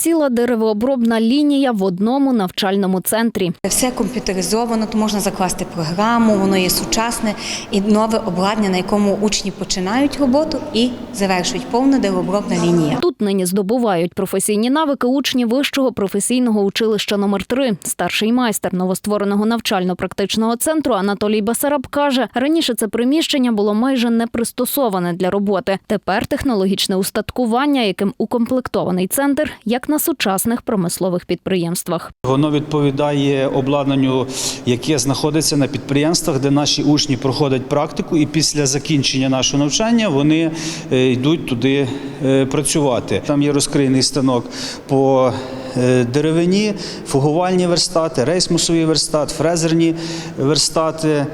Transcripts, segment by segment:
Ціла деревообробна лінія в одному навчальному центрі. Все комп'ютеризовано, то можна закласти програму, воно є сучасне і нове обладнання, на якому учні починають роботу і завершують повна деревообробна лінія. Тут нині здобувають професійні навики учні вищого професійного училища номер 3 Старший майстер новоствореного навчально-практичного центру Анатолій Басараб каже, раніше це приміщення було майже не пристосоване для роботи. Тепер технологічне устаткування, яким укомплектований центр, як на сучасних промислових підприємствах. Воно відповідає обладнанню, яке знаходиться на підприємствах, де наші учні проходять практику, і після закінчення нашого навчання вони е, йдуть туди е, працювати. Там є розкрийний станок по е, деревині, фугувальні верстати, рейсмусовий верстат, фрезерні верстати,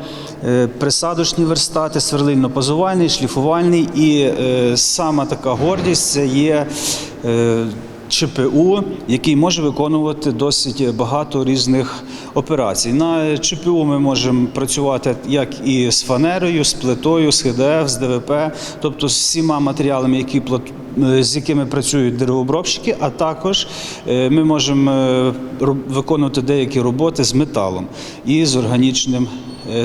присадочні верстати, сверлильно-пазувальний, шліфувальний. І сама така гордість це є. ЧПУ, який може виконувати досить багато різних операцій. На ЧПУ ми можемо працювати як і з фанерою, з плитою, з ХДФ, з ДВП, тобто з всіма матеріалами, які е, з якими працюють деревообробщики, а також е, ми можемо е, виконувати деякі роботи з металом і з органічним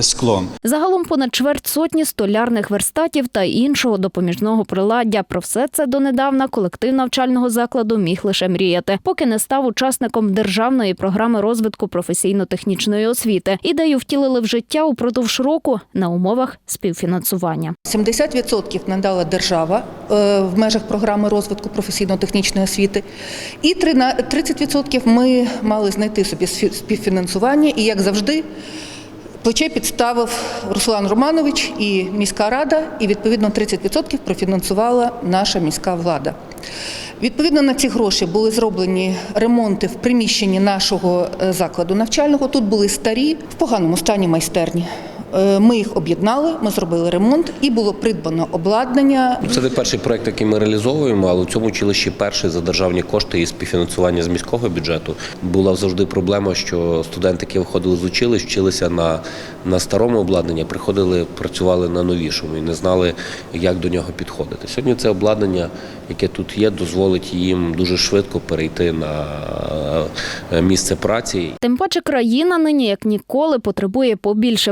склом. Загалом понад чверть сотні столярних верстатів та іншого допоміжного приладдя. Про все це донедавна колектив навчального закладу міг лише мріяти, поки не став учасником державної програми розвитку професійно-технічної освіти. Ідею втілили в життя упродовж року на умовах співфінансування. 70% надала держава е, в межах програми розвитку професійно-технічної освіти, і трина- 30% ми мали знайти собі співфінансування. І як завжди, плече підставив Руслан Романович і міська рада, і відповідно 30% профінансувала наша міська влада. Відповідно на ці гроші були зроблені ремонти в приміщенні нашого е, закладу навчального. Тут були старі в поганому стані майстерні. Е, Ми їх об'єднали, ми зробили ремонт і було придбано обладнання. Це не перший проект, який ми реалізовуємо, але у цьому училищі перший за державні кошти і співфінансування з міського бюджету. Була завжди проблема, що студенти, які виходили з училищ, вчилися на, на старому обладнанні, приходили, працювали на новішому і не знали, як до нього підходити. Сьогодні це обладнання, яке тут є, дозволить їм дуже швидко перейти на е, місце праці Тим паче країна нині як ніколи потребує побільше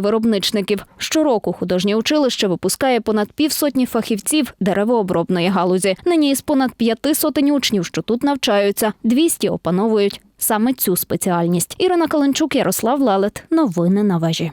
виробничників. Щороку художнє училище випускає понад півсотні фахівців деревообробної галузі. Нині із понад п'яти сотень учнів, що тут навчаються, 200 опановують саме цю спеціальність. Ірина Каленчук, Ярослав Лалет. Новини на вежі.